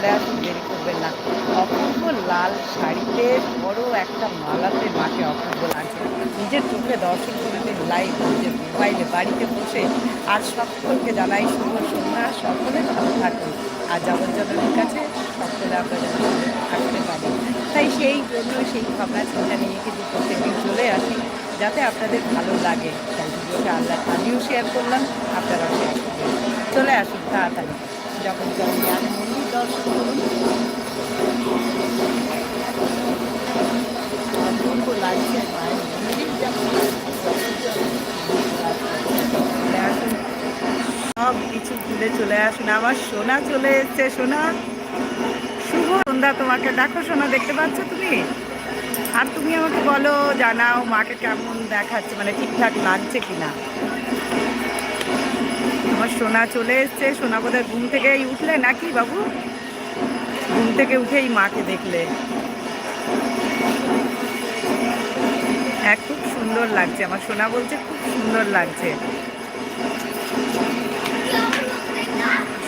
চলে আসুন দেরি করবেন না। অপূর্ব লাল শাড়িতে বড় একটা মালাতে মাকে অপূর্ব লাগছে নিজের চোখে দর্শন করে দিন লাইভ নিজের মোবাইলে বাড়িতে বসে আর সকলকে জানাই শুভ সন্ধ্যা। সকলে ভালো থাকুন। আর জগজ্জননীর কাছে সকলে যেন থাকতে পারি। তাই সেই জন্য সেই ভাবনা চিন্তা নিয়ে কিন্তু প্রত্যেকদিন চলে আসি, যাতে আপনাদের ভালো লাগে। তাই আল্লাহ আমিও শেয়ার করলাম, আপনারাও শেয়ার করবেন। চলে আসুন তাড়াতাড়ি। যখন যখন দর্শন সব কিছু ভুলে চলে আসুন। আমার সোনা চলে এসছে, সোনা। শুভ সন্ধ্যা তোমাকে। দেখো সোনা, দেখতে পাচ্ছ তুমি? আর তুমি আমাকে বলো, জানাও মাকে কেমন দেখাচ্ছে মানে ঠিকঠাক লাগছে কিনা। আমার সোনা চলে এসছে। সোনা বোধহয় ঘুম থেকেই উঠলে নাকি বাবু? ঘুম থেকে উঠেই মাকে দেখলে। হ্যাঁ খুব সুন্দর লাগছে। আমার সোনা বলছে খুব সুন্দর লাগছে।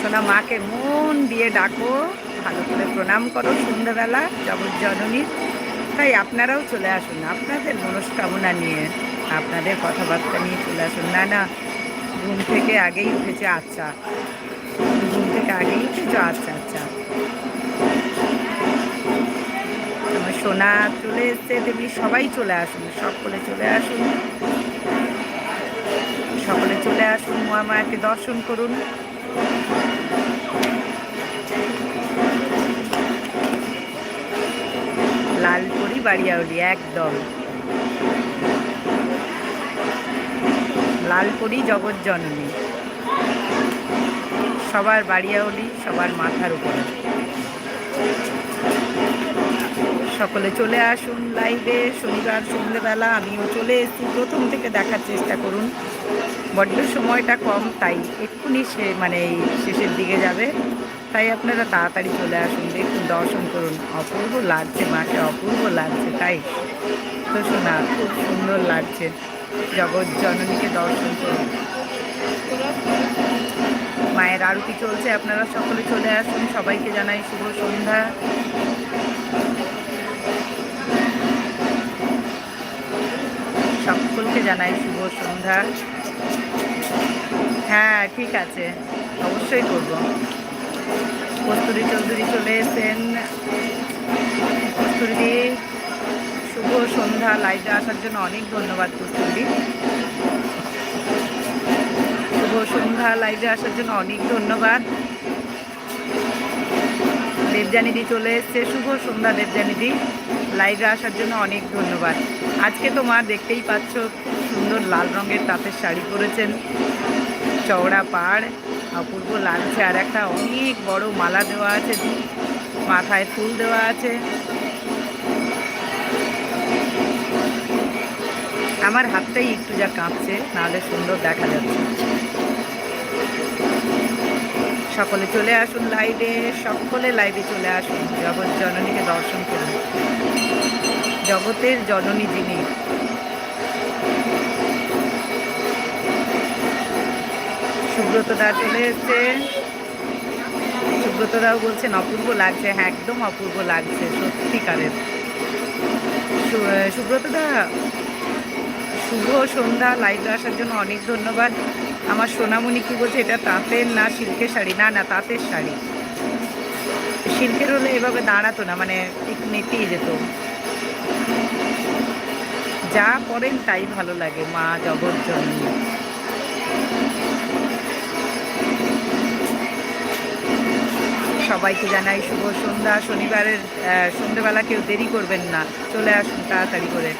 সোনা মাকে মন দিয়ে ডাকো, ভালো করে প্রণাম করো। সন্ধ্যাবেলা জগজ্জননীর তাই আপনারাও চলে আসুন। আপনাদের মনস্কামনা নিয়ে, আপনাদের কথাবার্তা নিয়ে চলে আসুন। না না ঘুম থেকে আগেই উঠেছে আচ্ছা। ঘুম থেকে আগেই উঠেছে আচ্ছা আচ্ছা। আমার সোনা চলে এসছে তেমনি সবাই চলে আসুন, সকলে চলে আসুন। সকলে চলে আসুন, মহামায়াকে দর্শন করুন। লালপুরি বাড়িয়াউলি, একদম। লালপুরি জগৎজননী সবার বাড়িয়াউলি, সবার মাথার উপরে। সকলে চলে আসুন লাইভে শনিবার সন্ধ্যেবেলা আমিও চলে এসেছি। প্রথম থেকে দেখার চেষ্টা করুন। বড্ড সময়টা কম, তাই এক্ষুনি সে মানে শেষের দিকে যাবে। তাই আপনারা তাড়াতাড়ি চলে আসুন, দেখুন, দর্শন করুন। অপূর্ব লাগছে মাকে, অপূর্ব লাগছে, তাই। তো শোনা, খুব সুন্দর লাগছে। জগৎ জননীকে দর্শন করুন। মায়ের আরতি চলছে, আপনারা সকলে চলে আসুন। সবাইকে জানাই শুভ সন্ধ্যা। সকলকে জানাই শুভ সন্ধ্যা। হ্যাঁ ঠিক আছে, অবশ্যই করব। কস্তুরী চৌধুরী চলে এসেছেন। কস্তুরী শুভ সন্ধ্যা লাইভে আসার জন্য অনেক ধন্যবাদ কস্তুরী শুভ সন্ধ্যা লাইভে আসার জন্য অনেক ধন্যবাদ। দেবজানিদি চলে এসছে, শুভ সন্ধ্যা দেবজানিদি লাইভে আসার জন্য অনেক ধন্যবাদ। আজকে তো মা দেখতেই পাচ্ছ, সুন্দর লাল রঙের তাঁতের শাড়ি পরেছেন। চওড়া পাড়, অপূর্ব লাগছে আর একটা অনেক বড় মালা দেওয়া আছে, মাথায় ফুল দেওয়া আছে। আমার হাতটাই একটু যা কাঁপছে, নাহলে সুন্দর দেখা যাচ্ছে। সকলে চলে আসুন লাইভে সকলে লাইভে চলে আসুন। জগৎ জননীকে দর্শন করুন। জগতের জননী যিনি। সুব্রতদা চলে এসছে। সুব্রতদাও বলছেন, অপূর্ব লাগছে। হ্যাঁ একদম অপূর্ব লাগছে, সত্যিকারের। সু- সুব্রতদা শুভ সন্ধ্যা, লাইভে আসার জন্য অনেক ধন্যবাদ। আমার সোনামণি কি বলছে, এটা তাঁতের না সিল্কের শাড়ি? না না, তাঁতের শাড়ি। সিল্কের হলে এভাবে দাঁড়াতো না মানে নেতিয়ে যেত। যা পরেন তাই ভালো লাগে, মা জগৎ জননী সবাইকে জানাই শুভ সন্ধ্যা। শনিবারের সন্ধ্যেবেলা কেউ দেরি করবেন না। চলে আসুন তাড়াতাড়ি করে।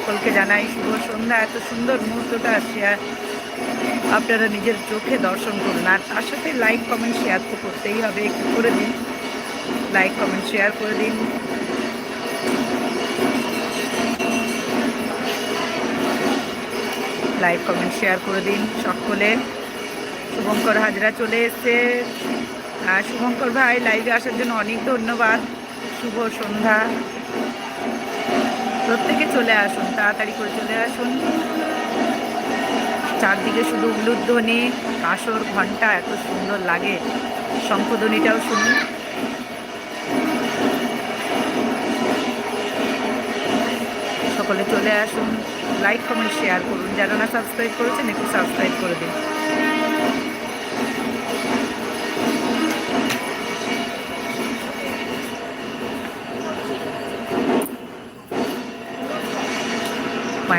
সকলকে জানাই শুভ সন্ধ্যা। এত সুন্দর মুহূর্তটা শেয়ার আপনারা নিজের চোখে দর্শন করুন। আর তার সাথে লাইক কমেন্ট শেয়ার তো করতেই হবে, একটু করে দিন। লাইক কমেন্ট শেয়ার করে দিন। লাইক কমেন্ট শেয়ার করে দিন সকলে। শুভঙ্কর হাজরা চলে এসছে। শুভঙ্কর ভাই লাইভে আসার জন্য অনেক ধন্যবাদ। শুভ সন্ধ্যা। প্রত্যেকে চলে আসুন, তাড়াতাড়ি করে চলে আসুন। চারদিকে শুধু উলুধ্বনি কাসর ঘণ্টা এত সুন্দর লাগে। শঙ্খধ্বনিটাও শুনুন। সকলে চলে আসুন। লাইক কমেন্ট শেয়ার করুন। যারা না সাবস্ক্রাইব করেছেন, একটু সাবস্ক্রাইব করে দিন।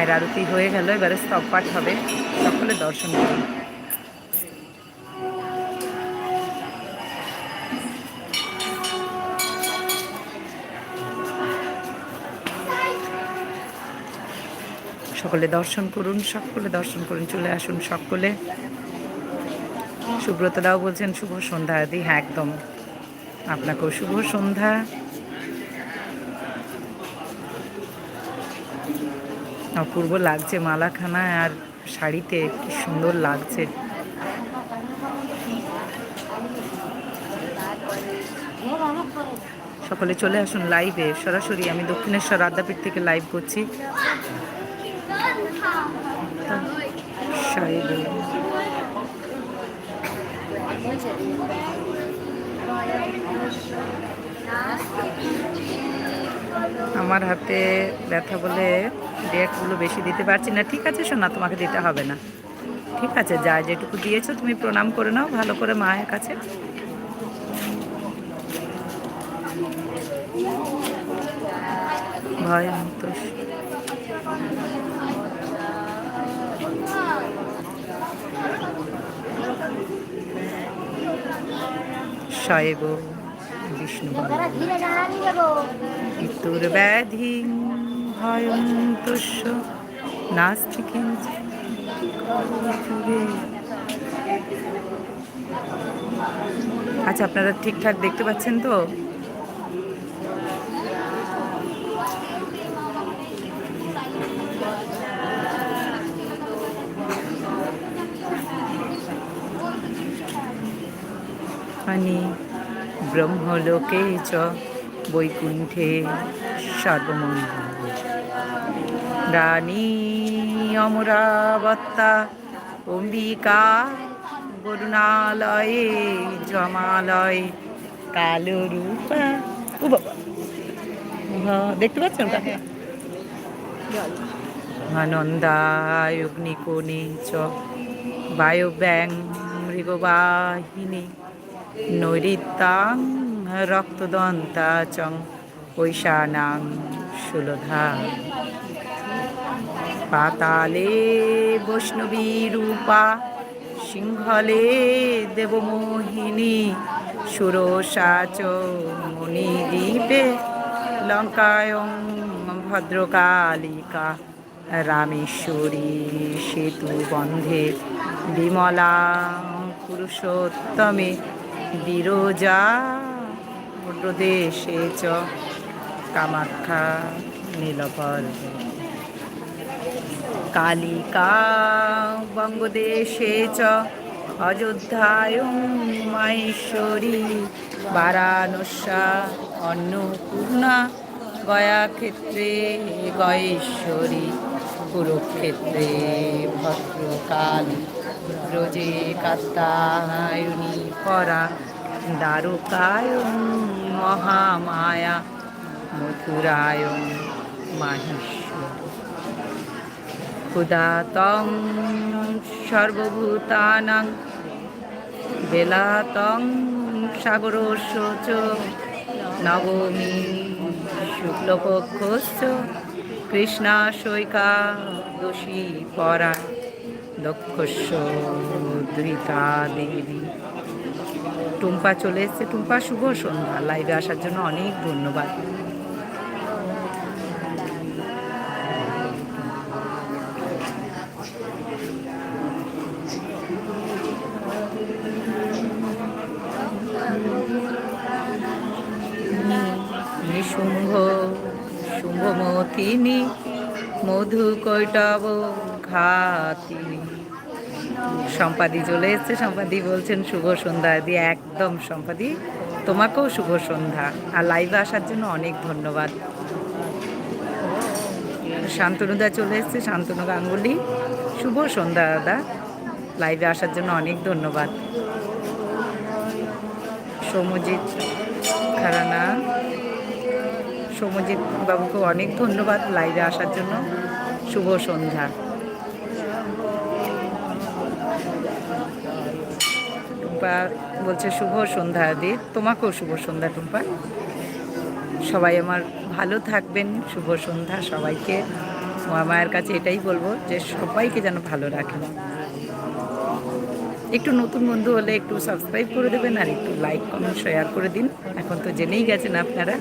মায়ের আরতি হয়ে গেল, এবারে স্তব পাঠ হবে। সকলে দর্শন করুন। সকলে দর্শন করুন, সকলে দর্শন করুন, চলে আসুন সকলে। সুব্রতদাও বলছেন, শুভ সন্ধ্যা দি হ্যাঁ একদম। আপনাকেও শুভ সন্ধ্যা। অপূর্ব লাগছে মালাখানা আর শাড়িতে, কি সুন্দর লাগছে। সকলে চলে আসুন লাইভে সরাসরি আমি দক্ষিণেশ্বর আদ্যাপীঠ থেকে লাইভ করছি। আমার হাতে ব্যথা বলে ডেটগুলো বেশি দিতে পারছি না। ঠিক আছে শোনা তোমাকে দিতে হবে না। ঠিক আছে, যা যেটুকু দিয়েছ তুমি প্রণাম করে নাও, ভালো করে মায়ের কাছে। ভয় বিষ্ণু ব্যাধি। ভয়ং তুষ্য। নাস্তি আচ্ছা আপনারা ঠিকঠাক দেখতে পাচ্ছেন তো? মানে ব্রহ্মলোকে চ বৈকুণ্ঠে সর্বমঙ্গল। রানী অমরাবত্তা, অম্বিকা করুণালয়ে জমালয় কালো রূপা ও বাবা। দেখতে পাচ্ছেন আনন্দায় অগ্নিকোণে চ বায়ব্যাং মৃগবাহিনী নৈরিত্যাং রক্তদন্তা চং ঐশানাং সুলধা পাতালে বৈষ্ণবী রূপা, সিংহলে দেবমোহিনী সুরসাচ মণিদ্বীপে লঙ্কায়ং ভদ্রকালিকা, রামেশ্বরী সেতু বন্ধে, বিমলা পুরুষোত্তমে, বিরজা প্রদেশে চ, কামাখ্যা নীলপর্বে কালিকা বঙ্গদেশে চ অযোধ্যায় মাহেশ্বরী বারাণস্যা অন্নপূর্ণা গয়াক্ষেত্রে গয়েশ্বরী কুরুক্ষেত্রে ভদ্রকালী ব্রজে কাত্তায়নী পরা দ্বারকায় মহামায়া মথুরায় মাহেশ্বরী ক্ষুদাতং সর্বভূতানাং বেলাতং সাগরস্য নবমী শুক্লপক্ষশ্চ কৃষ্ণাশৈকা দোষী পরা দক্ষস্য ধৃতা দেবী টুম্পা চলে এসছে। টুম্পা, শুভ সন্ধ্যা। লাইভে আসার জন্য অনেক ধন্যবাদ। কৈটব ঘাতিনী সম্পাদি চলে এসছে সম্পাদি বলছেন শুভ সন্ধ্যা দি একদম সম্পাদি তোমাকেও শুভ সন্ধ্যা আর লাইভে আসার জন্য অনেক ধন্যবাদ শান্তনুদা চলে এসছে শান্তনু গাঙ্গুলি শুভ সন্ধ্যা দাদা লাইভে আসার জন্য অনেক ধন্যবাদ সৌমজিৎ খারানা সৌমজিৎ বাবুকে অনেক ধন্যবাদ লাইভে আসার জন্য শুভ সন্ধ্যা। টুম্পা বলছে, শুভ সন্ধ্যা দি। তোমাকেও শুভ সন্ধ্যা, টুম্পা। সবাই আমার ভালো থাকবেন, শুভ সন্ধ্যা সবাইকে। মায়ের কাছে এটাই বলব যে, সবাইকে যেন ভালো রাখেন একটু নতুন বন্ধু হলে একটু সাবস্ক্রাইব করে দেবেন আর একটু লাইক কমেন্ট শেয়ার করে দিন। এখন তো জেনেই গেছেন আপনারা।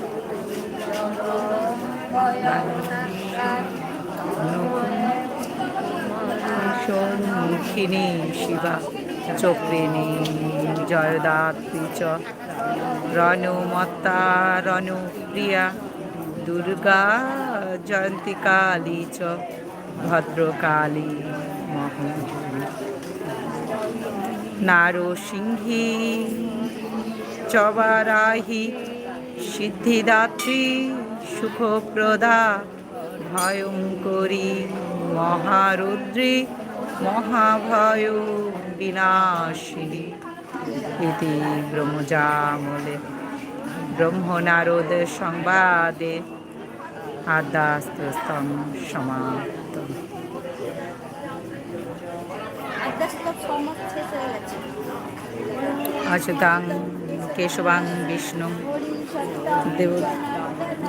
সম্মুখিনী শিবা চক্রিণী জয়দাত্রী চ রণমত্তা রণপ্রিয়া দুর্গা জয়ন্তী কালী চ ভদ্রকালী মহামারী নারসিংহী চবারাহি সিদ্ধিদাত্রী সুখপ্রদা ভয়ঙ্করী মহারুদ্রী মহাভয় বিনাশিনী ইতি ব্রহ্মজামলে ব্রহ্মনারদ সংবাদে আদাস্তম সমাপ্ত আদ্যাস্তব কেশবাং, বিষ্ণু, দেব,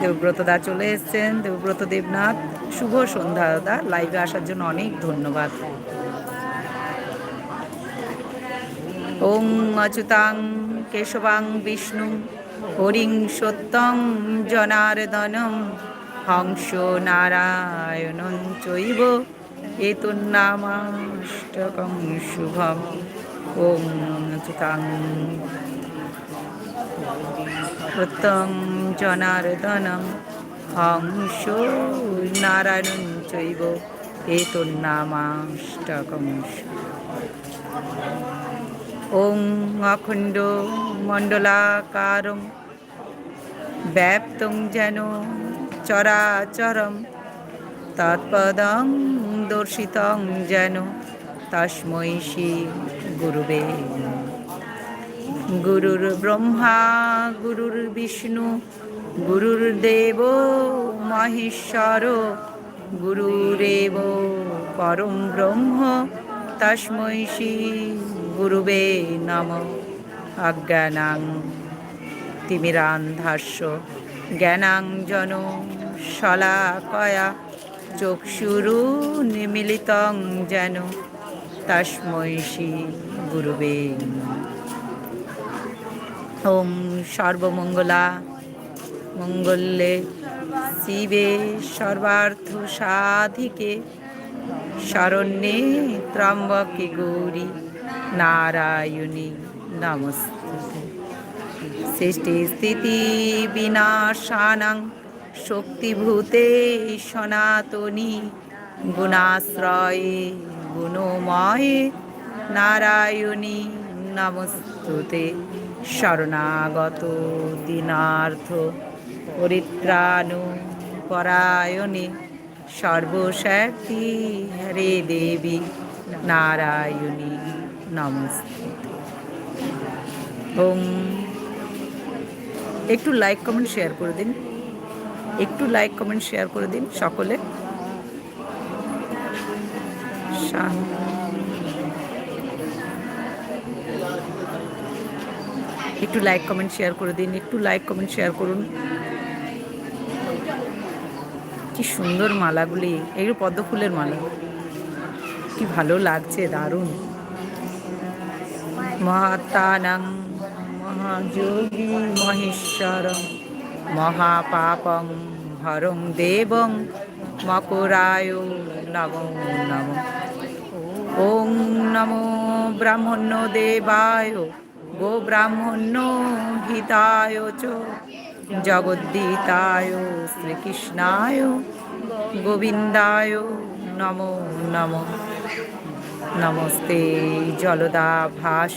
দেবব্রতদা চলে এসেছেন। দেবব্রত দেবনাথ, শুভ সন্ধ্যা দাদা। লাইভে আসার জন্য অনেক ধন্যবাদ। ওং অচ্যুতাং কেশবাং, বিষ্ণু, হরিং সত্যং জনার্দনম, হংস নারায়ণ চৈব, এতুন্নামাষ্টকং শুভম। ওং অচ্যুতাং প্রত্যং জনার্দনম হংস নারায়ণ চৈব এতন্নামাষ্টকম ওং অখণ্ড মণ্ডলাকারম ব্যাপ্তং যেন চরাচরম তৎপদং দর্শিতং যেন তস্মৈ শ্রী গুরুবে। গুরুর ব্রহ্মা গুরুর বিষ্ণু গুরুর দেব মহেশ্বর গুরুরেব পরম ব্রহ্ম তস্মৈ গুরুবে নম অজ্ঞানাং তিমিরান্ধাস্য জ্ঞানাঞ্জন শলাকয়া চক্ষুরু নিমিলিতং যেন তস্মৈ গুরুবে নমঃ। ওম সর্বমঙ্গলা, মঙ্গলে শিবে সর্বার্থ সাধিকে শরণ্যে ত্রম্বকে গৌরী নারায়ণী নমস্তে সৃষ্টি স্থিতি বিনাশানাং, শক্তিভূতে সনাতনী, গুণাশ্রয়ে গুণময়ে নারায়ণী নমস্তুতে। শরণাগত দিনার্থ পরিত্রাণ পরায়ণে সর্বশক্তি হরে দেবী নারায়ণী নমস্তে। ওম। একটু লাইক কমেন্ট শেয়ার করে দিন। একটু লাইক কমেন্ট শেয়ার করে দিন সকলে। শান্তি। একটু লাইক কমেন্ট শেয়ার করে দিন, একটু লাইক কমেন্ট শেয়ার করুন। কি সুন্দর মালাগুলি, এগুলো পদ্ম ফুলের মালা। কি ভালো লাগছে, দারুণ। মহাত্মানাং মহাযোগী মহেশ্বর মহাপাপং হরং দেবং, মকরায় নমো নম। ওং নমো ব্রাহ্মণ্য দেবায়। গো ব্রাহ্মণ্য হিতায় চ জগদ্দিতায় শ্রীকৃষ্ণায়, গোবিন্দায় নমো নমঃ। নমস্তে জলদা ভাস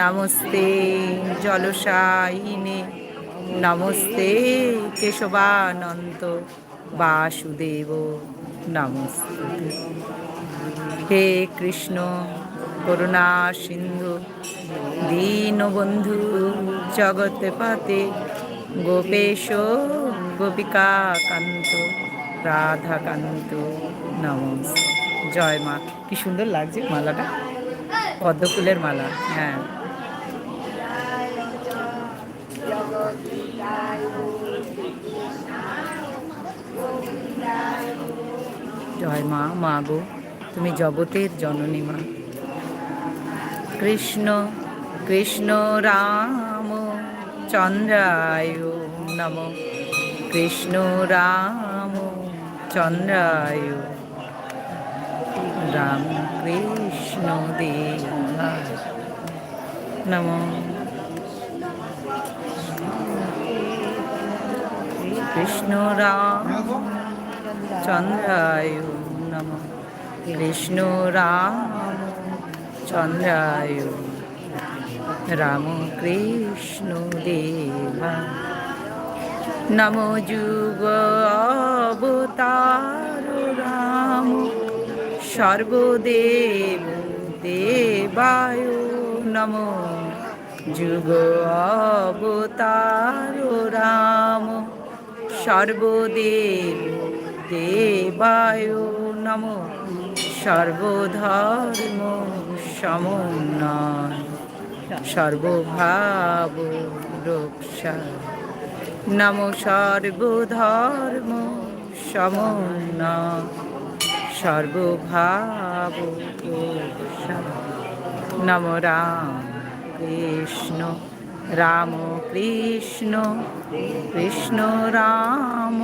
নমস্তে জলসায়িনে, নমস্তে কেশবানন্ত বাসুদেব, নমস্তে। হে কৃষ্ণ করুণা সিন্ধু। দীনবন্ধু জগতে পাতে, গোপেশ গোপিকা কান্ত রাধাকান্ত নমস জয় মা, কি সুন্দর লাগছে মালাটা। পদ্ম ফুলের মালা হ্যাঁ। জয় মা মা গো, তুমি জগতের জননী মা। কৃষ্ণ কৃষ্ণ রাম চন্দ্রায় নম। কৃষ্ণ রাম চন্দ্রায়। রাম কৃষ্ণ দেবা নম। কৃষ্ণ রাম চন্দ্রায় নম। কৃষ্ণ রাম চন্দ্রায় রাম কৃষ্ণ দেবা। নম যুগ অবতার রাম। সর্বদেব দেবায় নম যুগ অবতার রাম। সর্বদেব দেবায় নম। সর্বধর্ম সমন্বয় সর্বভাব রক্ষা। নম সর্বধর্ম সমন্বয় সর্বভাব নম রাম কৃষ্ণ রাম কৃষ্ণ কৃষ্ণ রাম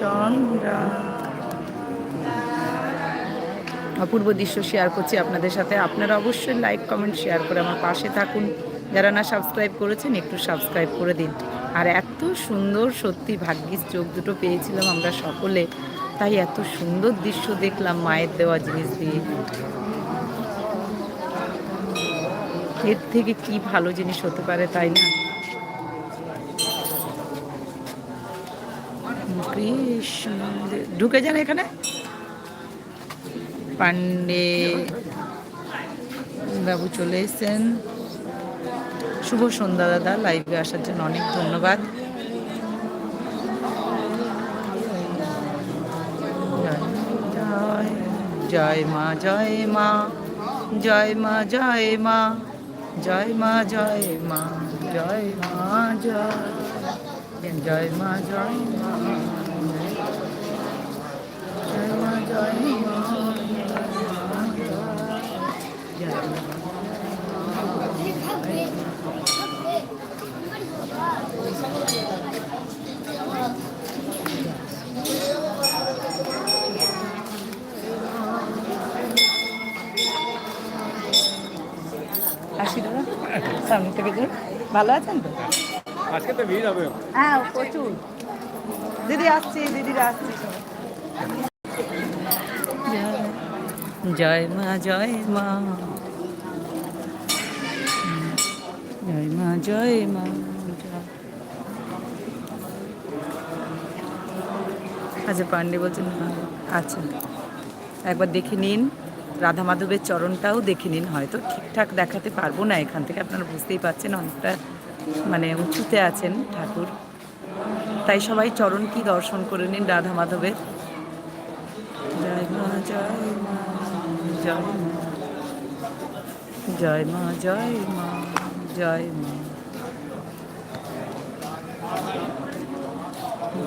চন্দ্র। অপূর্ব দৃশ্য শেয়ার করছি আপনাদের সাথে। আপনারা অবশ্যই লাইক কমেন্ট শেয়ার করে আমার পাশে থাকুন। যারা না সাবস্ক্রাইব করেছেন, একটু সাবস্ক্রাইব করে দিন। আর এত সুন্দর, সত্যি ভাগ্যিস চোখ দুটো পেয়েছিলাম আমরা সকলে। তাই এত সুন্দর দৃশ্য দেখলাম মায়ের দেওয়া জিনিস দিয়ে। এর থেকে কি ভালো জিনিস হতে পারে তাই না? ঢুকে যান এখানে। পান্ডে বাবু চলে এসেছেন শুভ সন্ধ্যা দাদা লাইভে আসার জন্য অনেক ধন্যবাদ জয় মা জয় মা জয় মা জয় মা জয় মা জয় মা জয় মা জয় জয় মা জয় মা জয় মা জয় মা সামনে থেকে যান ভালো আছেন তো? আজকে তো ভিড় হবে। হ্যাঁ প্রচুর। দিদি আসছি দিদিরা আসছি। জয় মা জয় মা। জয় মা জয় মা। আচ্ছা পান্ডে বলছেন আচ্ছা। একবার দেখে নিন। রাধা মাধবের চরণটাও দেখে নিন, হয়তো ঠিকঠাক দেখাতে পারব না এখান থেকে, আপনারা বুঝতেই পারছেন অনেকটা মানে উঁচুতে আছেন ঠাকুর। তাই সবাই চরণ কি দর্শন করে নিন রাধা মাধবের। জয় মা জয় মা জয় মা জয় মা জয় মা জয় মা।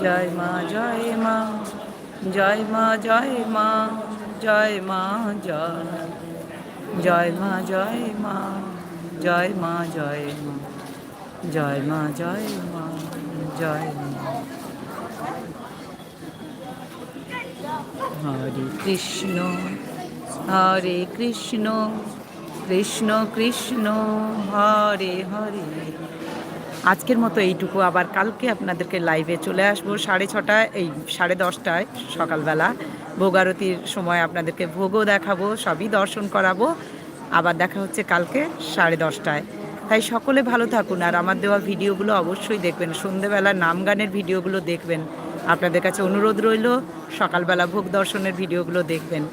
জয় মা জয় মা জয় মা জয় মা। জয় মা, জয় জয় মা জয় মা জয় মা জয় মা জয় মা জয় মা জয় মা। হরে কৃষ্ণ হরে কৃষ্ণ কৃষ্ণ কৃষ্ণ, হরে হরে। আজকের মতো এইটুকু। আবার কালকে আপনাদেরকে লাইভে চলে আসব সাড়ে ছটায়, এই সাড়ে দশটায় সকালবেলা। ভোগারতির সময় আপনাদেরকে ভোগও দেখাবো, সবই দর্শন করাবো। আবার দেখা হচ্ছে কালকে সাড়ে দশটায়। তাই সকলে ভালো থাকুন আর আমার দেওয়া ভিডিওগুলো অবশ্যই দেখবেন। সন্ধেবেলা নাম গানের ভিডিওগুলো দেখবেন। আপনাদের কাছে অনুরোধ রইল, সকালবেলা ভোগ দর্শনের ভিডিওগুলো দেখবেন।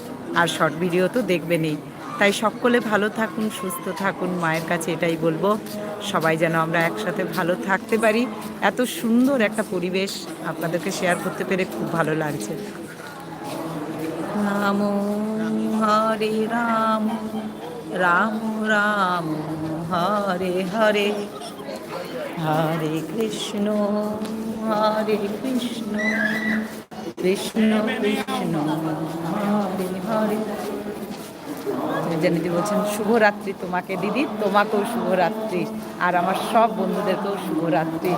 আর শর্ট ভিডিও তো দেখবেনই। তাই সকলে ভালো থাকুন, সুস্থ থাকুন, মায়ের কাছে এটাই বলব। সবাই যেন আমরা একসাথে ভালো থাকতে পারি। এত সুন্দর একটা পরিবেশ আপনাদেরকে শেয়ার করতে পেরে খুব ভালো লাগছে। রাম হরে রাম রাম রাম, হরে হরে। হরে কৃষ্ণ হরে কৃষ্ণ। কৃষ্ণ কৃষ্ণ, হরে হরে। জানিদি বলছেন শুভরাত্রি তোমাকে দিদি তোমাকেও শুভরাত্রি। আর আমার সব বন্ধুদেরকেও শুভরাত্রি।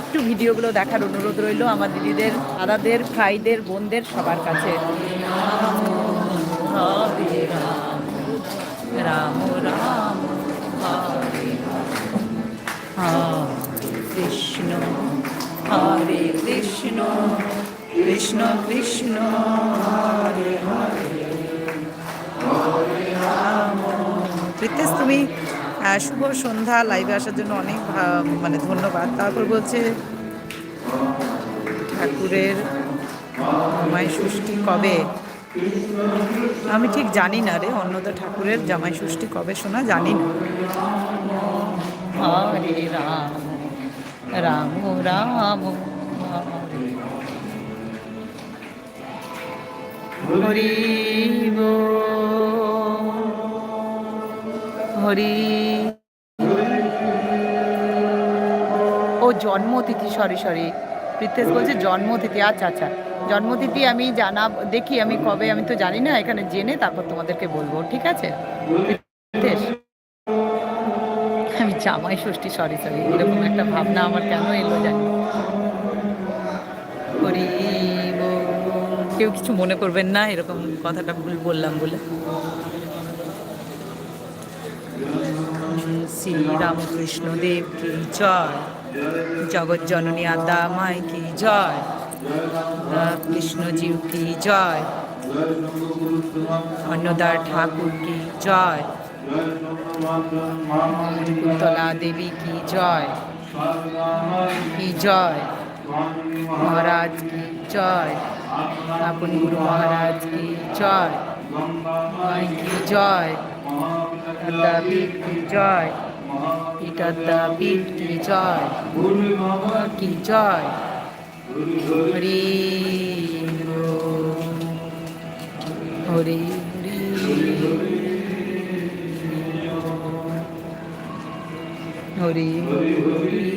একটু ভিডিওগুলো দেখার অনুরোধ রইল আমার দিদিদের দাদাদের ভাইদের বোনদের সবার কাছে। কৃষ্ণ কৃষ্ণ হরে হরে প্রীতেশ তুমি শুভ সন্ধ্যা লাইভে আসার জন্য অনেক মানে ধন্যবাদ। তারপর বলছে ঠাকুরের জামাই ষষ্ঠী কবে? আমি ঠিক জানি না রে অন্নদা ঠাকুরের জামাই ষষ্ঠী কবে শোনা জানি না। হরে রাম রাম রাম হরি বল। হরি ও জন্মতিথি সরি সরি প্রীতেশ বলছে জন্মতিথি আচ্ছা আচ্ছা। জন্মতিথি আমি জানাব দেখি আমি কবে, আমি তো জানি না, এখানে জেনে তারপর তোমাদেরকে বলব, ঠিক আছে? প্রীতেশ আমি জামাই ষষ্ঠী সরি সরি এরকম একটা ভাবনা আমার কেন এলো জানি? না। কেউ কিছু মনে করবেন না, এরকম কথাটা ভুল বললাম বলে। শ্রী রামকৃষ্ণ দেব কি জয়? জগৎ জননী আদা মাই কি জয়? কৃষ্ণজিউ কি জয়? অন্নদার ঠাকুর কি জয়? কুন্তলা দেবী কি জয়? কি জয়? মহারাজ কি জয়? আপন গুরু মহারাজ কি জয়? মাই কি জয়? দাবিদ কি জয়? পিতার দাবিদ কি জয়? কি জয়? হরি। হরি হরি হরি হরি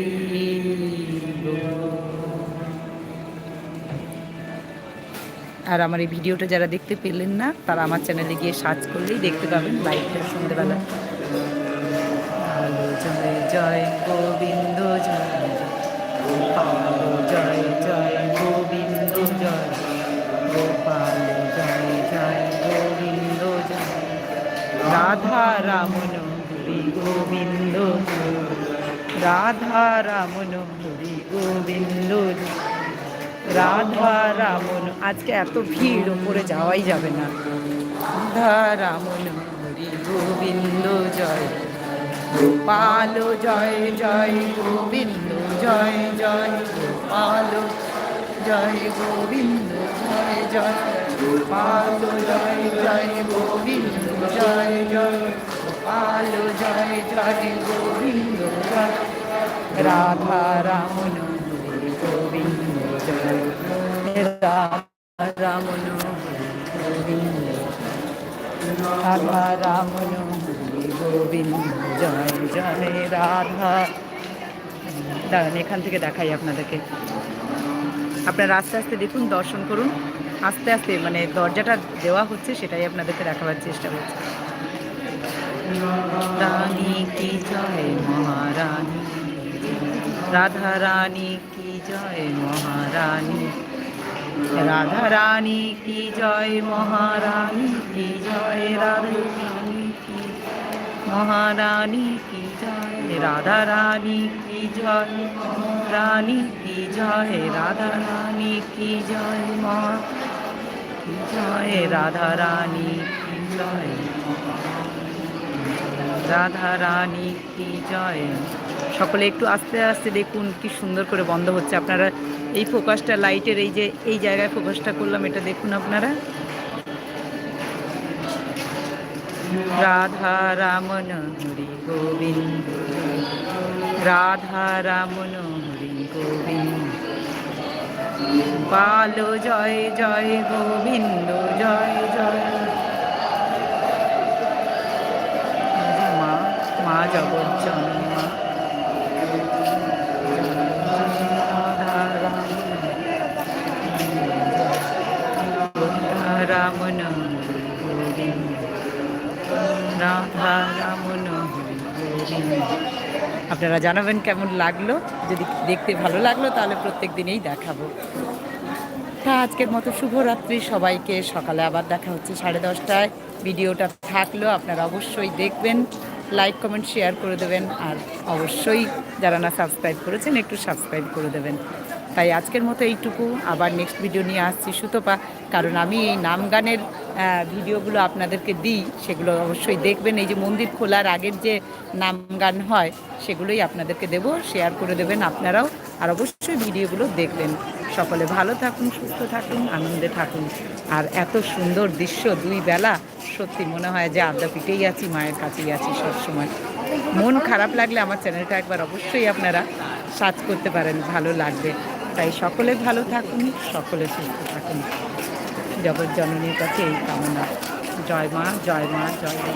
আর আমার এই ভিডিওটা যারা দেখতে পেলেন না, তারা আমার চ্যানেলে গিয়ে সার্চ করলেই দেখতে পাবেন লাইভটা সন্ধ্যেবেলা জয় জয় গোবিন্দ, জয় জয় জয় গোবিন্দ, জয় জয় জয় গোবিন্দ, জয় রাধা রামন, হরি গোবিন্দ রাধা রামন, হরি গোবিন্দ। রাধা রামন, আজকে এত ভিড়, ওপরে যাওয়াই যাবে না। রাধা রামন, হরি গোবিন্দ জয়। গোপাল জয় জয় গোবিন্দ জয় জয় গোপাল জয় গোবিন্দ জয় জয় গোপাল জয় জয় গোবিন্দ জয় জয় গোপাল জয় জয় গোবিন্দ জয়। রাধা রামন গোবিন্দ হরি গোবিন্দ রাধা গোবিন্দ জয় জয় রাধা দাঁড়ান, এখান থেকে দেখাই আপনাদেরকে। আপনারা আস্তে আস্তে দেখুন, দর্শন করুন। আস্তে আস্তে মানে দরজাটা দেওয়া হচ্ছে, সেটাই আপনাদেরকে দেখাবার চেষ্টা করছি। রানী কি জয় মহারানী? রাধা রানী কি জয় মহারানী রাধা রানী কি জয় মহারানী কি জয় রাধা রানী কি মহারানী কি জয় রাধা রানী কি জয় রানী কি জয় রাধা রানী কি জয় মহা কি জয় রাধা রানী কি জয় রাধা রানী কি জয় সকলে একটু আস্তে আস্তে দেখুন কি সুন্দর করে বন্ধ হচ্ছে। আপনারা এই ফোকাসটা, লাইটের এই যে, এই জায়গায় ফোকাসটা করলাম, এটা দেখুন আপনারা। রাধা রামন হরি গোবিন্দ, রাধা রামন হরি গোবিন্দ। বাল জয় জয় গোবিন্দ, জয় জয়। মা মা জগজ্জননী রামন রাধা রামন আপনারা জানাবেন কেমন লাগল? যদি দেখতে ভালো লাগল, তাহলে প্রত্যেক দিনেই দেখাবো। তা আজকের মতো শুভরাত্রি সবাইকে। সকালে আবার দেখা হচ্ছে সাড়ে দশটায়। ভিডিওটা থাকল, আপনারা অবশ্যই দেখবেন। লাইক, কমেন্ট, শেয়ার করে দেবেন। আর অবশ্যই যারা না সাবস্ক্রাইব করেছেন, একটু সাবস্ক্রাইব করে দেবেন। তাই আজকের মতো এইটুকু। আবার নেক্সট ভিডিও নিয়ে আসছি সুতপা। কারণ আমি এই নাম গানের ভিডিওগুলো আপনাদেরকে দিই, সেগুলো অবশ্যই দেখবেন। এই যে মন্দির খোলার আগের যে নাম গান হয়, সেগুলোই আপনাদেরকে দেব। শেয়ার করে দেবেন আপনারাও। আর অবশ্যই ভিডিওগুলো দেখবেন। সকলে ভালো থাকুন, সুস্থ থাকুন, আনন্দে থাকুন। আর এত সুন্দর দৃশ্য দুই বেলা, সত্যি মনে হয় যে আদ্যাপীঠেই আছি, মায়ের কাছেই আছি সবসময়। মন খারাপ লাগলে আমার চ্যানেলটা একবার অবশ্যই আপনারা সার্চ করতে পারেন, ভালো লাগবে। তাই সকলে ভালো থাকুন, সকলে সুস্থ থাকুন। জগৎ জননীর কাছে এই কামনা। জয় মা জয় মা জয় মা।